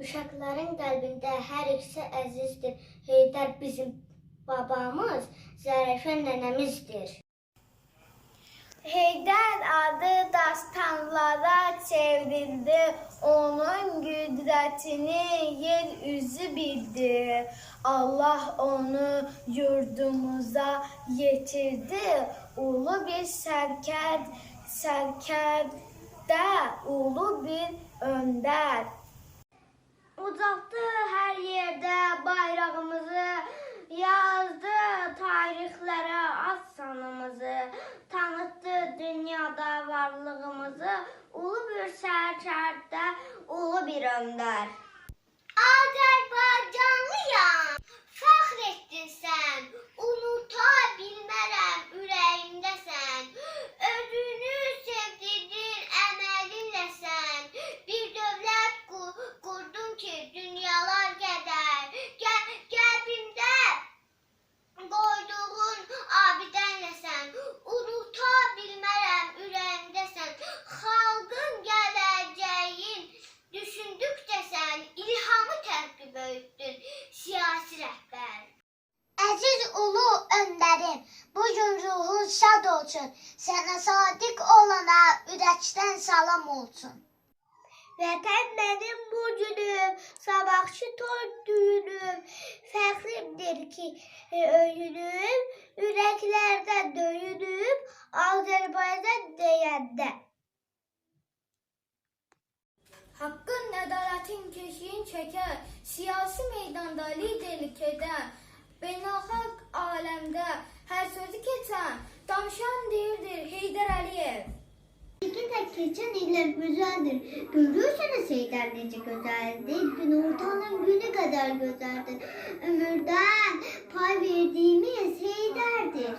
Uşaqların qəlbində hər ikisi əzizdir. Heydər bizim babamız, Zərifə nənəmizdir. Heydər adı dastanlara çevrildi. Onun qüdrətini yer üzü bildi. Allah onu yurdumuza yetirdi. Ulu bir sərkərd, sərkərdə ulu bir öndər. Varlığımızı, ulu bir sərkərdə, ulu bir öndər. Öndərim, bu gün ruhun şad olsun. Sənə sadiq olana ürəkdən salam olsun. Vətən mənim bu günüm, sabahçı toy düyünüm. Fəxrimdir ki, öyünüm, ürəklərdə döyünüm, Azərbaycan deyəndə. Hakkın, adaletin keşiğin çeker, siyasi meydanda liderlik eder, beynəlxalq alemde her sözü geçen, Tavşan değildir Heyder Aliyev. İki dakika ile güzeldir. Görüyorsanız Heyder nece güzeldir. Gün ortanın günü kadar güzeldir. Ömürden pay verdiğimiz Heyder'dir.